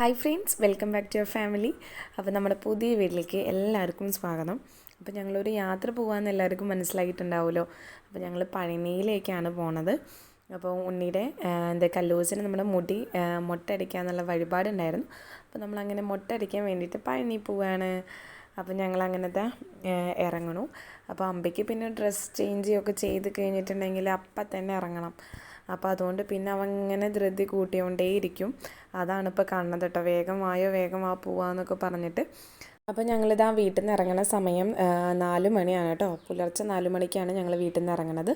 Hi friends welcome back to your family അപ്പോൾ നമ്മുടെ പുതിയ വീട്ടിലേക്ക് എല്ലാവർക്കും സ്വാഗതം. അപ്പോൾ ഞങ്ങളൊരു യാത്ര പോകാമെന്ന് എല്ലാവർക്കും മനസ്സിലായിട്ടുണ്ടാവുമല്ലോ. അപ്പോൾ ഞങ്ങൾ പഴനിയിലേക്കാണ് പോണത്. അപ്പോൾ ഉണ്ണിയുടെ എന്താ കല്ലൂസിന് നമ്മുടെ മുടി ആ, മൊട്ടയടിക്കാന്നുള്ള വഴിപാടുണ്ടായിരുന്നു. അപ്പോൾ നമ്മളങ്ങനെ മുട്ടടിക്കാൻ വേണ്ടിയിട്ട് പഴനി പോവുകയാണ് അപ്പോൾ ഞങ്ങൾ അങ്ങനത്തെ ഇറങ്ങണു. അപ്പോൾ അമ്പയ്ക്ക് പിന്നെ ഡ്രസ്സ് ചേഞ്ച് ചെയ്യുകയൊക്കെ ചെയ്ത് കഴിഞ്ഞിട്ടുണ്ടെങ്കിൽ അപ്പം തന്നെ ഇറങ്ങണം. അപ്പോൾ അതുകൊണ്ട് പിന്നെ അവൻ ഇങ്ങനെ ധൃതി കൂട്ടിക്കൊണ്ടേയിരിക്കും. അതാണ് ഇപ്പോൾ കാണുന്നത് കേട്ടോ. വേഗം വായോ വേഗം വാ പോവാന്നൊക്കെ പറഞ്ഞിട്ട്. അപ്പോൾ ഞങ്ങളിതാ വീട്ടിൽ നിന്ന് ഇറങ്ങുന്ന സമയം ആ, നാല് മണിയാണ് കേട്ടോ. പുലർച്ചെ നാല് മണിക്കാണ് ഞങ്ങൾ വീട്ടിൽ നിന്ന് ഇറങ്ങുന്നത്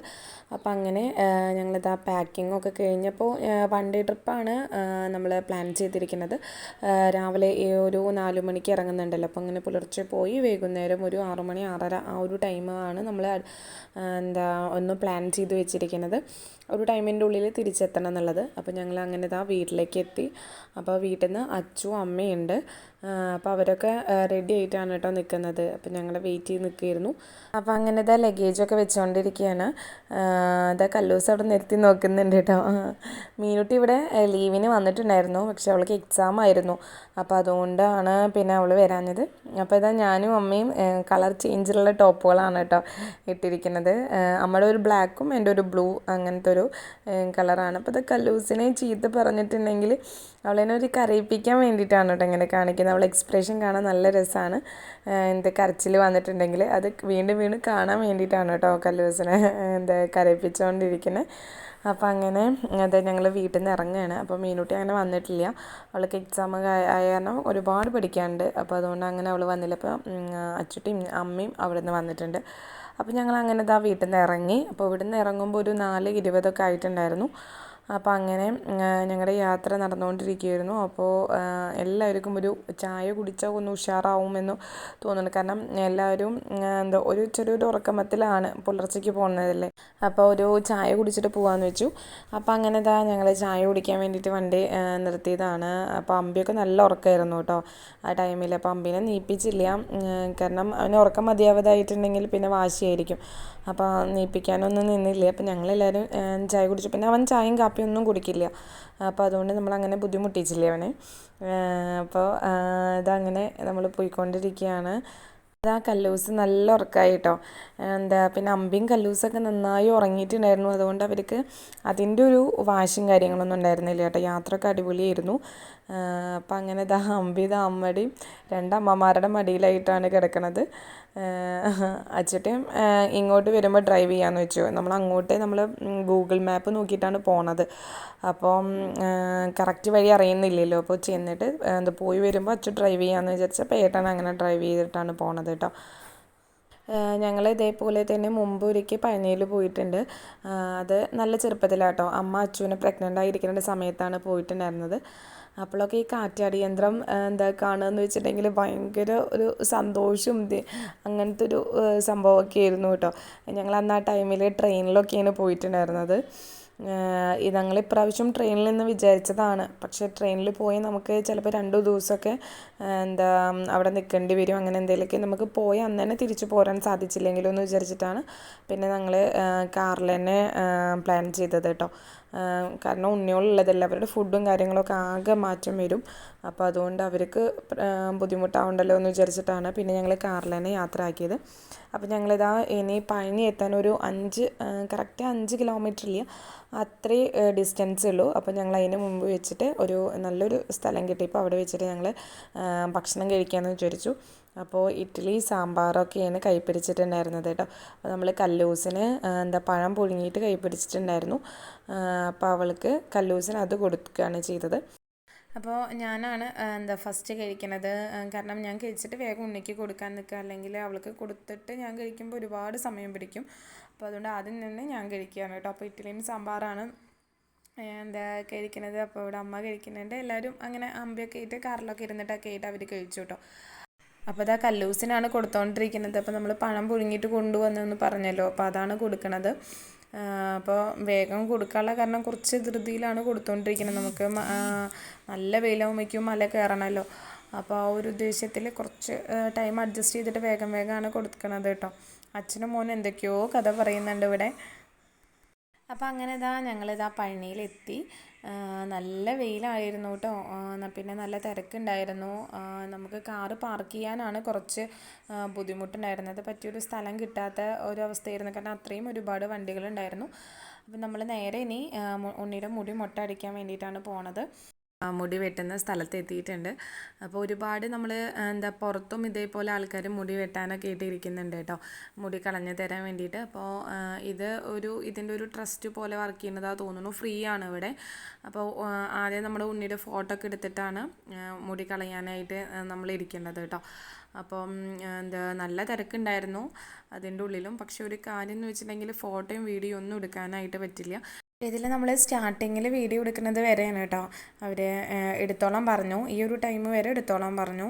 അപ്പോൾ അങ്ങനെ ആ, ഞങ്ങളിതാ പാക്കിംഗ് ഒക്കെ കഴിഞ്ഞപ്പോൾ വൺ ഡേ ട്രിപ്പാണ് നമ്മൾ പ്ലാൻ ചെയ്തിരിക്കുന്നത്. രാവിലെ ഒരു നാല് മണിക്ക് ഇറങ്ങുന്നുണ്ടല്ലോ അപ്പോൾ അങ്ങനെ പുലർച്ചെ പോയി വൈകുന്നേരം ഒരു ആറ് മണി ആറര ആ ഒരു ടൈമാണ് നമ്മൾ എന്താ ഒന്ന് പ്ലാൻ ചെയ്ത് വെച്ചിരിക്കുന്നത്. ഒരു ടൈമിന്റെ ഉള്ളിൽ തിരിച്ചെത്തണം എന്നുള്ളത്. അപ്പോൾ ഞങ്ങൾ അങ്ങനെ ഇതാ വീട്ടിലേക്ക് എത്തി. അപ്പോൾ വീട്ടിൽ നിന്ന് അച്ചു അമ്മയുണ്ട്. അപ്പോൾ അവരൊക്കെ റെഡി ആയിട്ടാണ് കേട്ടോ നിൽക്കുന്നത് അപ്പോൾ ഞങ്ങൾ വെയിറ്റ് ചെയ്ത് നിൽക്കുകയായിരുന്നു അപ്പോൾ അങ്ങനെ ഇതാ ലഗേജൊക്കെ വെച്ചുകൊണ്ടിരിക്കുകയാണ് ഇതാ കല്ലൂസ് അവിടെ നിർത്തി നോക്കുന്നുണ്ട് കേട്ടോ. മീനുട്ടി ഇവിടെ ലീവിന് വന്നിട്ടുണ്ടായിരുന്നു. പക്ഷെ അവൾക്ക് എക്സാം ആയിരുന്നു. അപ്പോൾ അതുകൊണ്ടാണ് പിന്നെ അവൾ വരാഞ്ഞത്. അപ്പോൾ ഇതാ ഞാനും അമ്മയും കളർ ചേഞ്ചിലുള്ള ടോപ്പുകളാണ് കേട്ടോ ഇട്ടിരിക്കുന്നത്. അമ്മയുടെ ഒരു ബ്ലാക്കും എന്റെ ഒരു ബ്ലൂ അങ്ങനത്തെ ഒരു കളറാണ് അപ്പോൾ ഇത് കല്ലൂസിനെ ചീത്ത പറഞ്ഞിട്ടുണ്ടെങ്കിൽ അവളെന്നെ ഒരു കരയിപ്പിക്കാൻ വേണ്ടിയിട്ടാണ് കേട്ടോ ഇങ്ങനെ കാണിക്കുന്നത്. അവളെ എക്സ്പ്രഷൻ കാണാൻ നല്ല രസമാണ് എന്ത് കരച്ചിൽ വന്നിട്ടുണ്ടെങ്കിൽ അത് വീണ്ടും വീണ്ടും കാണാൻ വേണ്ടിയിട്ടാണ് കേട്ടോ കല്ലൂസിനെ എന്താ കരയിപ്പിച്ചുകൊണ്ടിരിക്കുന്നത് അപ്പോൾ അങ്ങനെ അതെ ഞങ്ങൾ വീട്ടിൽ നിന്ന് ഇറങ്ങുകയാണ് അപ്പോൾ മീനുട്ടി അങ്ങനെ വന്നിട്ടില്ല. അവൾക്ക് എക്സാം ആയ കാരണം ഒരുപാട് പഠിക്കാനുണ്ട് അപ്പോൾ അതുകൊണ്ട് അങ്ങനെ അവൾ വന്നില്ല. അപ്പോൾ അച്ചുട്ടിയും അമ്മയും അവിടെ നിന്ന് വന്നിട്ടുണ്ട്. അപ്പോൾ ഞങ്ങൾ അങ്ങനെ ഇതാ വീട്ടിൽ നിന്ന് ഇറങ്ങി അപ്പോൾ ഇവിടെ നിന്ന് ഇറങ്ങുമ്പോൾ ഒരു നാല് ഇരുപതൊക്കെ ആയിട്ടുണ്ടായിരുന്നു. അപ്പോൾ അങ്ങനെ ഞങ്ങളുടെ യാത്ര നടന്നുകൊണ്ടിരിക്കുകയായിരുന്നു അപ്പോൾ എല്ലാവർക്കും ഒരു ചായ കുടിച്ചാൽ ഒന്ന് ഉഷാറാവുമെന്ന് തോന്നുന്നു. കാരണം എല്ലാവരും എന്താ ഒരു ചെറിയൊരു ഉറക്കമത്തിലാണ് പുലർച്ചയ്ക്ക് പോകുന്നതല്ലേ അപ്പോൾ ഒരു ചായ കുടിച്ചിട്ട് പോകാമെന്ന് വെച്ചു. അപ്പോൾ അങ്ങനെ ഇതാ ഞങ്ങൾ ചായ കുടിക്കാൻ വേണ്ടിയിട്ട് വണ്ടി നിർത്തിയതാണ്. അപ്പോൾ അമ്പിയൊക്കെ നല്ല ഉറക്കമായിരുന്നു കേട്ടോ. ആ ടൈമിൽ അപ്പോൾ അമ്പിനെ നീപ്പിച്ചില്ല. കാരണം അവന് ഉറക്കം മതിയാവതായിട്ടുണ്ടെങ്കിൽ പിന്നെ വാശിയായിരിക്കും. അപ്പോൾ നീപ്പിക്കാനൊന്നും നിന്നില്ല. അപ്പോൾ ഞങ്ങളെല്ലാവരും ചായ കുടിച്ചു. പിന്നെ അവൻ ചായയും കാപ്പിയും ഒന്നും കുടിക്കില്ല. അപ്പോൾ അതുകൊണ്ട് നമ്മളങ്ങനെ ബുദ്ധിമുട്ടിച്ചില്ലേ അവനെ? അപ്പോൾ ഇതങ്ങനെ നമ്മൾ പോയിക്കൊണ്ടിരിക്കുകയാണ് ആ കല്ലൂസ് നല്ല ഉറക്കമായി കേട്ടോ എന്താ പിന്നെ അമ്പിയും കല്ലൂസൊക്കെ നന്നായി ഉറങ്ങിയിട്ടുണ്ടായിരുന്നു. അതുകൊണ്ട് അവർക്ക് അതിന്റെ ഒരു വാശും കാര്യങ്ങളൊന്നും ഉണ്ടായിരുന്നില്ല കേട്ടോ. യാത്രയൊക്കെ അടിപൊളിയായിരുന്നു. അപ്പം അങ്ങനെ ഇതാ അമ്പി ഇതാ അമ്മയുടെയും രണ്ടമ്മമാരുടെ മടിയിലായിട്ടാണ് കിടക്കണത്. അച്ചട്ടയും ഇങ്ങോട്ട് വരുമ്പോൾ ഡ്രൈവ് ചെയ്യാമെന്ന് വെച്ചു. നമ്മൾ അങ്ങോട്ടേ നമ്മൾ ഗൂഗിൾ മാപ്പ് നോക്കിയിട്ടാണ് പോണത്. അപ്പം കറക്റ്റ് വഴി അറിയുന്നില്ലല്ലോ. അപ്പോൾ ചെന്നിട്ട് എന്താ പോയി വരുമ്പോൾ അച്ഛൻ ഡ്രൈവ് ചെയ്യാമെന്ന് വിചാരിച്ചപ്പോൾ ഏട്ടൻ അങ്ങനെ ഡ്രൈവ് ചെയ്തിട്ടാണ് പോണത് കേട്ടോ ഞങ്ങൾ ഇതേപോലെ തന്നെ മുമ്പ് ഒരിക്കൽ പഴനിയിൽ പോയിട്ടുണ്ട്. അത് നല്ല ചെറുപ്പത്തിലാട്ടോ അമ്മ അച്ചുവിനെ പ്രഗ്നന്റ് ആയിരിക്കുന്ന സമയത്താണ് പോയിട്ടുണ്ടായിരുന്നത്. അപ്പോഴൊക്കെ ഈ കാറ്റാടി യന്ത്രം എന്താ കാണുകയെന്ന് വെച്ചിട്ടുണ്ടെങ്കിൽ ഭയങ്കര ഒരു സന്തോഷവും അങ്ങനത്തെ ഒരു സംഭവമൊക്കെ ആയിരുന്നു കേട്ടോ. ഞങ്ങൾ അന്ന് ആ ടൈമിൽ ട്രെയിനിലൊക്കെയാണ് പോയിട്ടുണ്ടായിരുന്നത്. ഞങ്ങൾ ഇപ്രാവശ്യം ട്രെയിനിൽ നിന്ന് വിചാരിച്ചതാണ്. പക്ഷേ ട്രെയിനിൽ പോയി നമുക്ക് ചിലപ്പോൾ രണ്ടു ദിവസമൊക്കെ എന്താ അവിടെ നിൽക്കേണ്ടി വരും അങ്ങനെ എന്തെങ്കിലുമൊക്കെ നമുക്ക് പോയി അന്ന് തന്നെ തിരിച്ചു പോരാൻ സാധിച്ചില്ലെങ്കിലോ എന്ന് വിചാരിച്ചിട്ടാണ് പിന്നെ ഞങ്ങൾ കാറിൽ തന്നെ പ്ലാൻ ചെയ്തത് കേട്ടോ. കാരണം ഉണ്ണിയോളുള്ളതല്ല അവരുടെ ഫുഡും കാര്യങ്ങളൊക്കെ ആകെ മാറ്റം വരും. അപ്പോൾ അതുകൊണ്ട് അവർക്ക് ബുദ്ധിമുട്ടാവണ്ടല്ലോ എന്ന് വിചാരിച്ചിട്ടാണ് പിന്നെ ഞങ്ങൾ കാറിൽ തന്നെ യാത്ര ആക്കിയത് അപ്പോൾ ഞങ്ങളിതാ ഇനി പഴനി എത്താൻ ഒരു അഞ്ച് കറക്റ്റ് അഞ്ച് കിലോമീറ്റർ ഇല്ല അത്രേ ഡിസ്റ്റൻസ് ഉള്ളൂ. അപ്പോൾ ഞങ്ങൾ അതിന് മുമ്പ് വെച്ചിട്ട് ഒരു നല്ലൊരു സ്ഥലം കിട്ടിയപ്പോൾ അവിടെ വെച്ചിട്ട് ഞങ്ങൾ ഭക്ഷണം കഴിക്കാമെന്ന് വിചാരിച്ചു. അപ്പോൾ ഇഡ്ഡലി സാമ്പാറൊക്കെയാണ് കൈപ്പിടിച്ചിട്ടുണ്ടായിരുന്നത് കേട്ടോ. അപ്പോൾ നമ്മൾ കല്ലൂസിന് എന്താ പഴം പുഴുങ്ങിയിട്ട് കൈപ്പിടിച്ചിട്ടുണ്ടായിരുന്നു. അപ്പോൾ അവൾക്ക് കല്ലൂസിന് അത് കൊടുക്കുകയാണ് ചെയ്തത്. അപ്പോൾ ഞാനാണ് എന്താ ഫസ്റ്റ് കഴിക്കണത്. കാരണം ഞാൻ കഴിച്ചിട്ട് വേഗം ഉണ്ണിക്ക് കൊടുക്കാൻ നിൽക്കുക. അല്ലെങ്കിൽ അവൾക്ക് കൊടുത്തിട്ട് ഞാൻ കഴിക്കുമ്പോൾ ഒരുപാട് സമയം പിടിക്കും. അപ്പോൾ അതുകൊണ്ട് ആദ്യം തന്നെ ഞാൻ കഴിക്കുകയാണ് കേട്ടോ. അപ്പോൾ ഇഡ്ഡലിയും സാമ്പാറാണ് എന്താ കഴിക്കണത്. അപ്പോൾ ഇവിടെ അമ്മ കഴിക്കുന്നുണ്ട്. എല്ലാവരും അങ്ങനെ അമ്പയൊക്കെ ആയിട്ട് കാറിലൊക്കെ ഇരുന്നിട്ടൊക്കെ ആയിട്ട് അവർ കഴിച്ചു കേട്ടോ. അപ്പോൾ അതാ കല്ലൂസിനാണ് കൊടുത്തോണ്ടിരിക്കുന്നത്. അപ്പോൾ നമ്മൾ പണം പുഴുങ്ങിയിട്ട് കൊണ്ടുവന്നെന്ന് പറഞ്ഞല്ലോ. അപ്പോൾ അതാണ് കൊടുക്കണത്. അപ്പോൾ വേഗം കൊടുക്കാനുള്ള കാരണം കുറച്ച് ധൃതിയിലാണ് കൊടുത്തോണ്ടിരിക്കുന്നത്. നമുക്ക് നല്ല വെയിലാവുമ്പോഴേക്കും മല കയറണമല്ലോ അപ്പോൾ ആ ഒരു ഉദ്ദേശത്തിൽ കുറച്ച് ടൈം അഡ്ജസ്റ്റ് ചെയ്തിട്ട് വേഗം വേഗമാണ് കൊടുക്കണത് കേട്ടോ. അച്ഛനും മോനും എന്തൊക്കെയോ കഥ പറയുന്നുണ്ട് ഇവിടെ. അപ്പോൾ അങ്ങനെ ഇതാ ഞങ്ങളിതാ പഴനിയിലെത്തി. നല്ല വെയിലായിരുന്നു കേട്ടോ. പിന്നെ നല്ല തിരക്കുണ്ടായിരുന്നു. നമുക്ക് കാറ് പാർക്ക് ചെയ്യാനാണ് കുറച്ച് ബുദ്ധിമുട്ടുണ്ടായിരുന്നത്. പറ്റിയൊരു സ്ഥലം കിട്ടാത്ത ഒരു അവസ്ഥയായിരുന്നു കാരണം അത്രയും ഒരുപാട് വണ്ടികളുണ്ടായിരുന്നു. അപ്പം നമ്മൾ നേരെ ഇനി ഉണ്ണിയുടെ മുടി മൊട്ട അടിക്കാൻ വേണ്ടിയിട്ടാണ് പോണത്. മുടി വെട്ടുന്ന സ്ഥലത്ത് എത്തിയിട്ടുണ്ട്. അപ്പോൾ ഒരുപാട് നമ്മൾ എന്താ പുറത്തും ഇതേപോലെ ആൾക്കാർ മുടി വെട്ടാനൊക്കെ ഇട്ടിരിക്കുന്നുണ്ട് കേട്ടോ. മുടി കളഞ്ഞു തരാൻ വേണ്ടിയിട്ട്. അപ്പോൾ ഇത് ഒരു ഇതിന്റെ ഒരു ട്രസ്റ്റ് പോലെ വർക്ക് ചെയ്യുന്നതാണ് തോന്നുന്നു. ഫ്രീ ആണ് ഇവിടെ. അപ്പോൾ ആദ്യം നമ്മുടെ ഉണ്ണിയുടെ ഫോട്ടോ ഒക്കെ എടുത്തിട്ടാണ് മുടി കളയാനായിട്ട് നമ്മൾ ഇരിക്കേണ്ടത് കേട്ടോ. അപ്പം എന്താ നല്ല തിരക്കുണ്ടായിരുന്നു അതിന്റെ ഉള്ളിലും. പക്ഷെ ഒരു കാര്യം എന്ന് വെച്ചിട്ടുണ്ടെങ്കിൽ ഫോട്ടോയും വീഡിയോ ഒന്നും എടുക്കാനായിട്ട് പറ്റില്ല. ഇതിൽ നമ്മൾ സ്റ്റാർട്ടിങ്ങിൽ വീഡിയോ എടുക്കുന്നത് വരെയാണ് കേട്ടോ. അവർ എടുത്തോളം പറഞ്ഞു. ഈ ഒരു ടൈം വരെ എടുത്തോളം പറഞ്ഞു.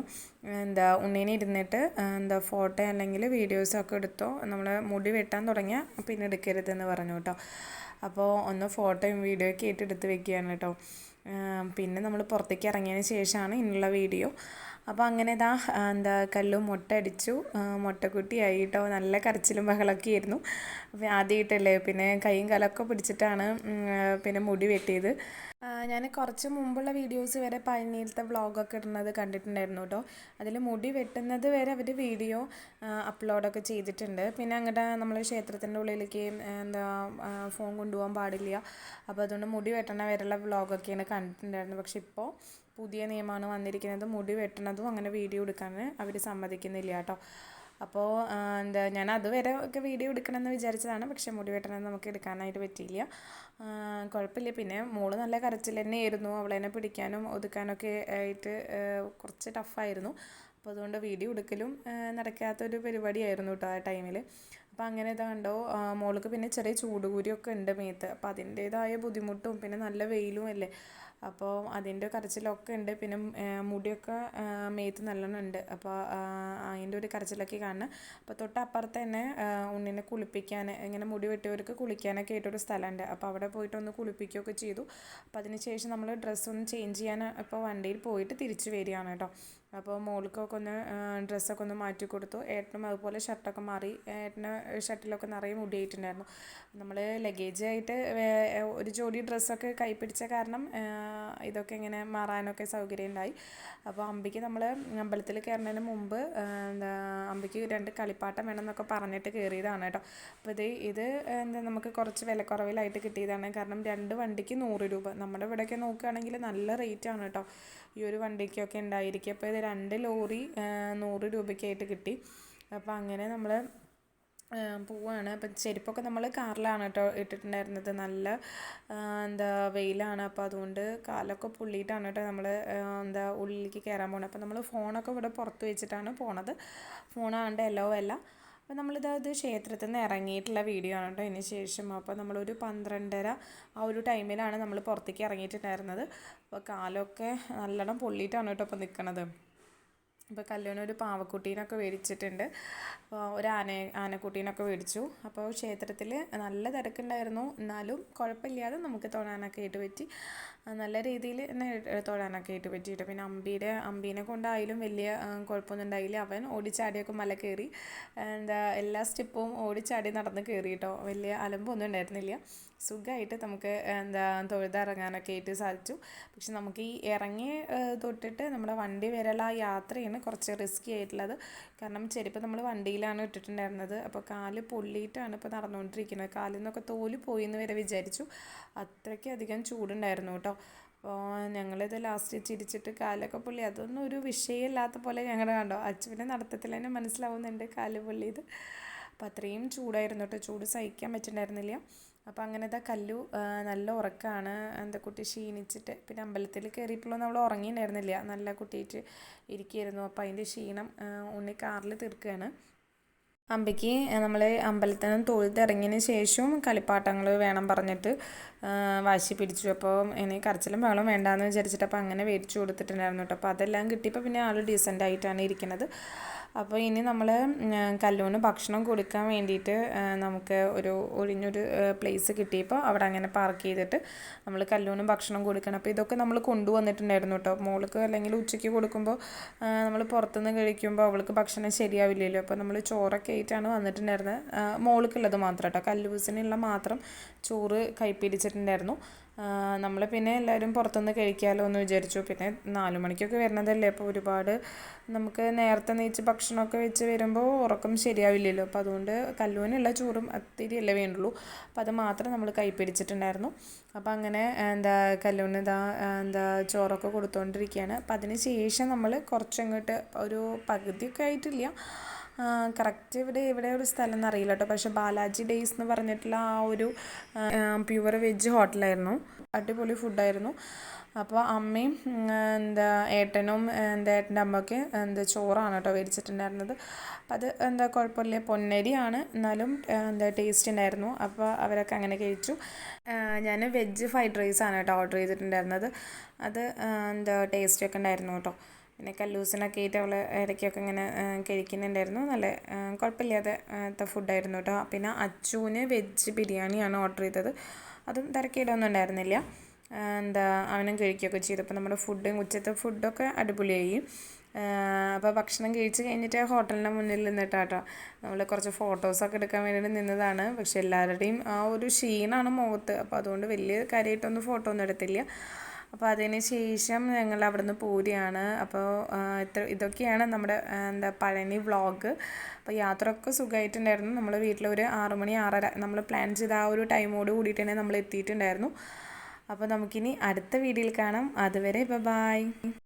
എന്താ ഉണ്ണീനെ ഇരുന്നിട്ട് എന്താ ഫോട്ടോ അല്ലെങ്കിൽ വീഡിയോസൊക്കെ എടുത്തോ. നമ്മൾ മുടി വെട്ടാൻ തുടങ്ങിയ പിന്നെ എടുക്കരുതെന്ന് പറഞ്ഞു കേട്ടോ. അപ്പോൾ ഒന്ന് ഫോട്ടോയും വീഡിയോ ഒക്കെ ആയിട്ട് എടുത്ത് വെക്കുകയാണ് കേട്ടോ. പിന്നെ നമ്മൾ പുറത്തേക്ക് ഇറങ്ങിയതിന് ശേഷമാണ് ഇന്നുള്ള വീഡിയോ. അപ്പോൾ അങ്ങനെ ഇതാ എന്താ കല്ലു മുട്ട അടിച്ചു. കേട്ടോ നല്ല കരച്ചിലും ബഹളമൊക്കെ ആയിരുന്നു. അപ്പോൾ ആദ്യമായിട്ടല്ലേ പിന്നെ കൈയും കാലൊക്കെ പിടിച്ചിട്ടാണ് പിന്നെ മുടി വെട്ടിയത്. ഞാൻ കുറച്ച് മുമ്പുള്ള വീഡിയോസ് വരെ പഴനിയിലത്തെ വ്ളോഗൊക്കെ ഇടുന്നത് കണ്ടിട്ടുണ്ടായിരുന്നു കേട്ടോ. അതിൽ മുടി വെട്ടുന്നത് വരെ അവർ വീഡിയോ അപ്ലോഡൊക്കെ ചെയ്തിട്ടുണ്ട്. പിന്നെ അങ്ങോട്ട് നമ്മൾ ക്ഷേത്രത്തിന്റെ ഉള്ളിലേക്ക് എന്താ ഫോൺ കൊണ്ടുപോകാൻ പാടില്ല. അപ്പോൾ അതുകൊണ്ട് മുടി വെട്ടണ വരെയുള്ള വ്ളോഗൊക്കെയാണ് കണ്ടിട്ടുണ്ടായിരുന്നു പക്ഷെ ഇപ്പോൾ പുതിയ നിയമമാണ് വന്നിരിക്കുന്നത്. മുടി വെട്ടണതും അങ്ങനെ വീഡിയോ എടുക്കാൻ അവർ സമ്മതിക്കുന്നില്ല കേട്ടോ. അപ്പോൾ എന്താ ഞാൻ അതുവരെ ഒക്കെ വീഡിയോ എടുക്കണമെന്ന് വിചാരിച്ചതാണ്. പക്ഷെ മുടി വെട്ടണമെന്ന് നമുക്ക് എടുക്കാനായിട്ട് പറ്റിയില്ല. കുഴപ്പമില്ല. പിന്നെ മോൾ നല്ല കരച്ചിൽ തന്നെയായിരുന്നു. അവളെന്നെ പിടിക്കാനും ഒതുക്കാനൊക്കെ ആയിട്ട് കുറച്ച് ടഫായിരുന്നു അപ്പോൾ അതുകൊണ്ട് വീഡിയോ എടുക്കലും നടക്കാത്തൊരു പരിപാടിയായിരുന്നു കേട്ടോ ആ ടൈമിൽ അപ്പോൾ അങ്ങനെ ഇതാ കണ്ടോ മോൾക്ക് പിന്നെ ചെറിയ ചൂടുകൂരിയൊക്കെ ഉണ്ട് മേത്ത്. അപ്പോൾ അതിന്റേതായ ബുദ്ധിമുട്ടും പിന്നെ നല്ല വെയിലും അല്ലേ? അപ്പോൾ അതിന്റെ കരച്ചിലൊക്കെ ഉണ്ട്. പിന്നെ മുടിയൊക്കെ മേത്ത് നല്ലോണം ഉണ്ട്. അപ്പോൾ അതിന്റെ ഒരു കരച്ചിലൊക്കെ കാണുന്നത് അപ്പോൾ തൊട്ടപ്പുറത്ത് തന്നെ ഉണ്ണിനെ കുളിപ്പിക്കാൻ ഇങ്ങനെ മുടി വെട്ടിയവർക്ക് കുളിക്കാനൊക്കെ ആയിട്ടൊരു സ്ഥലമുണ്ട്. അപ്പോൾ അവിടെ പോയിട്ട് ഒന്ന് കുളിപ്പിക്കുകയൊക്കെ ചെയ്തു. അപ്പോൾ അതിന് ശേഷം നമ്മൾ ഡ്രസ്സൊന്ന് ചേഞ്ച് ചെയ്യാൻ ഇപ്പോൾ വണ്ടിയിൽ പോയിട്ട് തിരിച്ചു വരികയാണ് കേട്ടോ. അപ്പോൾ മോൾക്കൊക്കെ ഒന്ന് ഡ്രസ്സൊക്കെ ഒന്ന് മാറ്റി കൊടുത്തു. ഏട്ടനും അതുപോലെ ഷർട്ടൊക്കെ മാറി. ഏട്ടന് ഷർട്ടിലൊക്കെ നിറയെ മുടിയായിട്ടുണ്ടായിരുന്നു നമ്മൾ ലഗേജ് ആയിട്ട് ഒരു ജോഡി ഡ്രസ്സൊക്കെ കൈപ്പിടിച്ച പിടിച്ച കാരണം ഇതൊക്കെ ഇങ്ങനെ മാറാനൊക്കെ സൗകര്യം ഉണ്ടായി. അപ്പോൾ അമ്പിക്ക് നമ്മൾ അമ്പലത്തിൽ കയറുന്നതിന് മുമ്പ് എന്താ അമ്പിക്ക് രണ്ട് കളിപ്പാട്ടം വേണമെന്നൊക്കെ പറഞ്ഞിട്ട് കയറിയതാണ് കേട്ടോ. അപ്പോൾ ഇത് ഇത് എന്താ നമുക്ക് കുറച്ച് വിലക്കുറവിലായിട്ട് കിട്ടിയതാണ്. കാരണം രണ്ട് വണ്ടിക്ക് നൂറ് രൂപ. നമ്മുടെ ഇവിടെയൊക്കെ നോക്കുകയാണെങ്കിൽ നല്ല റേറ്റാണ് കേട്ടോ. ഈ ഒരു വണ്ടിക്കൊക്കെ ഉണ്ടായിരിക്കും. അപ്പോൾ ഇത് രണ്ട് ലോറി നൂറ് രൂപയ്ക്കായിട്ട് കിട്ടി. അപ്പോൾ അങ്ങനെ നമ്മൾ പോവാണ്. അപ്പം ചെരുപ്പൊക്കെ നമ്മൾ കാറിലാണ് കേട്ടോ ഇട്ടിട്ടുണ്ടായിരുന്നത്. നല്ല എന്താ വെയിലാണ്. അപ്പോൾ അതുകൊണ്ട് കാലൊക്കെ പുള്ളിയിട്ടാണ് കേട്ടോ നമ്മൾ എന്താ ഉള്ളിലേക്ക് കയറാൻ പോകുന്നത് അപ്പോൾ നമ്മൾ ഫോണൊക്കെ ഇവിടെ പുറത്ത് വെച്ചിട്ടാണ് പോണത്. ഫോണാണ്ട് എല്ലോ അല്ല അപ്പോൾ നമ്മളിത് അത് ക്ഷേത്രത്തിൽ നിന്ന് ഇറങ്ങിയിട്ടുള്ള വീഡിയോ ആണ് കേട്ടോ അതിന് ശേഷം. അപ്പോൾ നമ്മളൊരു പന്ത്രണ്ടര ആ ഒരു ടൈമിലാണ് നമ്മൾ പുറത്തേക്ക് ഇറങ്ങിയിട്ടുണ്ടായിരുന്നത്. അപ്പോൾ കാലമൊക്കെ നല്ലോണം പൊള്ളിയിട്ടാണ് കേട്ടോ ഇപ്പോൾ നിൽക്കണത് ഇപ്പോൾ കല്യാണം ഒരു പാവക്കുട്ടീനൊക്കെ മേടിച്ചിട്ടുണ്ട് ഒരു ആന ആനക്കുട്ടീനൊക്കെ മേടിച്ചു അപ്പോൾ ക്ഷേത്രത്തിൽ നല്ല തിരക്കുണ്ടായിരുന്നു. എന്നാലും കുഴപ്പമില്ലാതെ നമുക്ക് തോന്നാനൊക്കെ ആയിട്ട് പറ്റി. നല്ല രീതിയിൽ തന്നെ തൊഴാനൊക്കെ ആയിട്ട് പറ്റിയിട്ട് പിന്നെ അമ്പീടെ അമ്പീനെ കൊണ്ടായാലും വലിയ കുഴപ്പമൊന്നും ഉണ്ടായില്ല. അവൻ ഓടിച്ചാടിയൊക്കെ മല കയറി എന്താ എല്ലാ സ്റ്റെപ്പും ഓടിച്ചാടി നടന്ന് കയറി കേട്ടോ വലിയ അലമ്പൊന്നും ഉണ്ടായിരുന്നില്ല. സുഖമായിട്ട് നമുക്ക് എന്താ തൊഴുതിറങ്ങാനൊക്കെ ആയിട്ട് സാധിച്ചു. പക്ഷെ നമുക്ക് ഈ ഇറങ്ങി തൊട്ടിട്ട് നമ്മുടെ വണ്ടി വരെയുള്ള ആ യാത്രയാണ് കുറച്ച് റിസ്ക്കി ആയിട്ടുള്ളത്. കാരണം ചെരുപ്പ് നമ്മൾ വണ്ടിയിലാണ് ഇട്ടിട്ടുണ്ടായിരുന്നത്. അപ്പോൾ കാൽ പൊള്ളിയിട്ടാണ് ഇപ്പോൾ നടന്നുകൊണ്ടിരിക്കുന്നത്. കാലിൽ നിന്നൊക്കെ തോൽ പോയി എന്ന് വരെ വിചാരിച്ചു. അത്രയ്ക്ക് അധികം ചൂടുണ്ടായിരുന്നു കേട്ടോ. അപ്പോൾ ഞങ്ങളിത് ലാസ്റ്റ് ചിരിച്ചിട്ട് കാലൊക്കെ പുള്ളി. അതൊന്നും ഒരു വിഷയമില്ലാത്ത പോലെ ഞങ്ങൾ കണ്ടോ? അച്ചുവിന്റെ നടത്തത്തിൽ തന്നെ മനസ്സിലാവുന്നുണ്ട് കാൽ പൊള്ളിയത്. അപ്പോൾ അത്രയും ചൂടായിരുന്നു കേട്ടോ. ചൂട് സഹിക്കാൻ പറ്റുന്നുണ്ടായിരുന്നില്ല അപ്പോൾ അങ്ങനത്തെ കല്ലു നല്ല ഉറക്കമാണ് എന്താ കുട്ടി ക്ഷീണിച്ചിട്ട്. പിന്നെ അമ്പലത്തിൽ കയറിയപ്പോഴും നമ്മൾ ഉറങ്ങിയിട്ടുണ്ടായിരുന്നില്ല. നല്ല കുട്ടിയിട്ട് ഇരിക്കുകയായിരുന്നു. അപ്പോൾ അതിന്റെ ക്ഷീണം ഉണ്ണി കാറിൽ തീർക്കുകയാണ്. അമ്പയ്ക്ക് നമ്മൾ അമ്പലത്തിൽ നിന്ന് തൊഴുതിറങ്ങിയതിന് ശേഷം കളിപ്പാട്ടങ്ങൾ വേണം പറഞ്ഞിട്ട് വാശി പിടിച്ചു. അപ്പോൾ ഇനി കരച്ചിലും വെള്ളം വേണ്ടാന്ന് വിചാരിച്ചിട്ട് അപ്പോൾ അങ്ങനെ മേടിച്ചു കൊടുത്തിട്ടുണ്ടായിരുന്നു കേട്ടോ. അപ്പോൾ അതെല്ലാം കിട്ടിയപ്പോൾ പിന്നെ ആൾ ഡീസന്റ് ആയിട്ടാണ് ഇരിക്കുന്നത് അപ്പോൾ ഇനി നമ്മൾ കല്ലൂന് ഭക്ഷണം കൊടുക്കാൻ വേണ്ടിയിട്ട് നമുക്ക് ഒരു ഒഴിഞ്ഞൊരു പ്ലേസ് കിട്ടിയപ്പോൾ അവിടെ അങ്ങനെ പാർക്ക് ചെയ്തിട്ട് നമ്മൾ കല്ലൂന് ഭക്ഷണം കൊടുക്കണം. അപ്പോൾ ഇതൊക്കെ നമ്മൾ കൊണ്ടുവന്നിട്ടുണ്ടായിരുന്നു കേട്ടോ മോൾക്ക് അല്ലെങ്കിൽ ഉച്ചയ്ക്ക് കൊടുക്കുമ്പോൾ നമ്മൾ പുറത്തുനിന്ന് കഴിക്കുമ്പോൾ അവൾക്ക് ഭക്ഷണം ശരിയാവില്ലല്ലോ. അപ്പോൾ നമ്മൾ ചോറൊക്കെ ആയിട്ടാണ് വന്നിട്ടുണ്ടായിരുന്നത് മോൾക്കുള്ളത് മാത്രം കേട്ടോ കല്ലൂസിനുള്ള മാത്രം ചോറ് കൈപ്പിടിച്ചിട്ടുണ്ടായിരുന്നു നമ്മൾ പിന്നെ എല്ലാവരും പുറത്തുനിന്ന് കഴിക്കാമല്ലോ എന്ന് വിചാരിച്ചു. പിന്നെ നാല് മണിക്കൊക്കെ വരുന്നതല്ലേ അപ്പോൾ ഒരുപാട് നമുക്ക് നേരത്തെ നീച്ച് ഭക്ഷണമൊക്കെ വെച്ച് വരുമ്പോൾ ഉറക്കം ശരിയാവില്ലല്ലോ. അപ്പോൾ അതുകൊണ്ട് കല്ലൂനുള്ള ചോറും അത്തിരിയല്ലേ വേണ്ടുള്ളൂ. അപ്പോൾ അത് മാത്രം നമ്മൾ കൈപ്പിടിച്ചിട്ടുണ്ടായിരുന്നു. അപ്പോൾ അങ്ങനെ എന്താ കല്ലൂന് ഇതാ എന്താ ചോറൊക്കെ കൊടുത്തുകൊണ്ടിരിക്കുകയാണ് അപ്പോൾ അതിന് ശേഷം നമ്മൾ കുറച്ചങ്ങോട്ട് ഒരു പകുതിയൊക്കെ ആയിട്ടില്ല. കറക്റ്റ് ഇവിടെ ഇവിടെ ഒരു സ്ഥലം എന്നറിയില്ല കേട്ടോ പക്ഷേ ബാലാജി ഡേയ്സ് എന്ന് പറഞ്ഞിട്ടുള്ള ആ ഒരു പ്യുവർ വെജ് ഹോട്ടലായിരുന്നു അടിപൊളി ഫുഡായിരുന്നു അപ്പോൾ അമ്മയും എന്താ ഏട്ടനും എന്താ ഏട്ടന്റെ അമ്മയ്ക്ക് എന്താ ചോറാണ് കേട്ടോ മേടിച്ചിട്ടുണ്ടായിരുന്നത് അത് എന്താ കുഴപ്പമില്ല. പൊന്നരിയാണ്. എന്നാലും എന്താ ടേസ്റ്റ് ഉണ്ടായിരുന്നു. അപ്പോൾ അവരൊക്കെ അങ്ങനെ കഴിച്ചു. ഞാൻ വെജ് ഫ്രൈഡ് റൈസാണ് കേട്ടോ ഓർഡർ ചെയ്തിട്ടുണ്ടായിരുന്നത്. അത് എന്താ ടേസ്റ്റൊക്കെ ഉണ്ടായിരുന്നു കേട്ടോ. പിന്നെ കല്ലൂസിനൊക്കെ ആയിട്ട് അവൾ ഇടയ്ക്കൊക്കെ ഇങ്ങനെ കഴിക്കുന്നുണ്ടായിരുന്നു. നല്ല കുഴപ്പമില്ലാത്ത ഫുഡായിരുന്നു കേട്ടോ പിന്നെ അച്ചുവിന് വെജ് ബിരിയാണിയാണ് ഓർഡർ ചെയ്തത്. അതും തിരക്കിയിടൊന്നും ഉണ്ടായിരുന്നില്ല. എന്താ അവനും കഴിക്കുകയൊക്കെ ചെയ്തു. അപ്പോൾ നമ്മുടെ ഫുഡും ഉച്ചത്തെ ഫുഡൊക്കെ അടിപൊളിയായി. അപ്പോൾ ഭക്ഷണം കഴിച്ച് കഴിഞ്ഞിട്ട് ഹോട്ടലിന്റെ മുന്നിൽ നിന്നിട്ടാട്ടോ നമ്മൾ കുറച്ച് ഫോട്ടോസൊക്കെ എടുക്കാൻ വേണ്ടിയിട്ട് നിന്നതാണ്. പക്ഷെ എല്ലാവരുടെയും ആ ഒരു ക്ഷീണമാണ് മുഖത്ത്. അപ്പോൾ അതുകൊണ്ട് വലിയ കാര്യമായിട്ടൊന്നും ഫോട്ടോ ഒന്നും എടുത്തില്ല. അപ്പോൾ അതിന് ശേഷം ഞങ്ങൾ അവിടുന്ന് പോരുകയാണ് അപ്പോൾ ഇത്ര ഇതൊക്കെയാണ് നമ്മുടെ എന്താ പഴനി വ്ളോഗ് അപ്പോൾ യാത്രയൊക്കെ സുഖമായിട്ടുണ്ടായിരുന്നു നമ്മൾ വീട്ടിലൊരു ആറുമണി ആറര നമ്മൾ പ്ലാൻ ചെയ്ത ആ ഒരു ടൈമോട് കൂടിയിട്ട് തന്നെ നമ്മൾ എത്തിയിട്ടുണ്ടായിരുന്നു. അപ്പോൾ നമുക്കിനി അടുത്ത വീഡിയോയിൽ കാണാം. അതുവരെ ബൈ